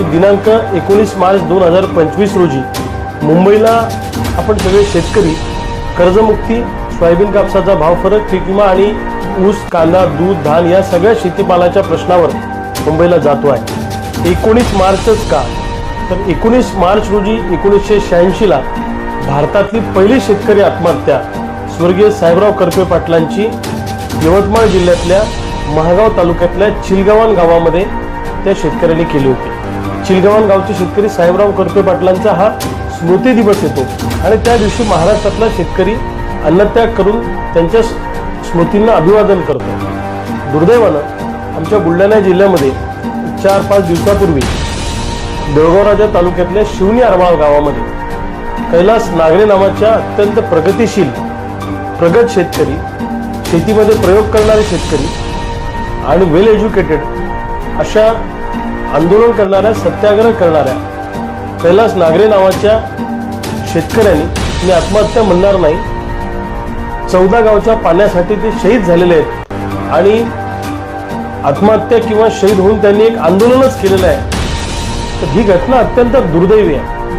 की दिनांक एकोणीस मार्च दोन हजार पंचवीस रोजी मुंबईला आपण सगळे शेतकरी कर्जमुक्ती सोयाबीन कापसाचा भाव फरक पीक विमा आणि ऊस कांदा दूध धान या सगळ्या शेतीपालाच्या प्रश्नावर मुंबईला जातो आहे. एकोणीस मार्चच का? तर एकोणीस मार्च रोजी एकोणीसशे शहाऐंशीला भारतातली पहिली शेतकरी आत्महत्या स्वर्गीय साहेबराव करपे पाटलांची यवतमाळ जिल्ह्यातल्या महागाव तालुक्यातल्या चिलगावान गावामध्ये त्या शेतकऱ्यांनी केली होती. चिलगावान गावचे शेतकरी साहेबराव करपे पाटलांचा हा स्मृती दिवस येतो. आणि त्या दिवशी महाराष्ट्रातला शेतकरी अन्नत्याग करून त्यांच्या स्मृतींना अभिवादन करतो. दुर्दैवानं आमच्या बुलढाणा जिल्ह्यामध्ये चार पाच दिवसापूर्वी देळगावराजा तालुक्यातल्या शिवनी आरमाळ गावामध्ये कैलास नागरे नावाच्या अत्यंत प्रगतिशील प्रगत शेतकरी शेतीमध्ये प्रयोग करणारे शेतकरी आणि वेल एज्युकेटेड अशा आंदोलन करणाऱ्या सत्याग्रह करणाऱ्या कैलास नागरे नावाच्या शेतकऱ्यांनी मी आत्महत्या म्हणणार नाही. चौदा गावच्या पाण्यासाठी ते शहीद झालेले आहेत. आणि आत्महत्या किंवा शहीद होऊन त्यांनी एक आंदोलनच केलेलं आहे. तर ही घटना अत्यंत दुर्दैवी आहे.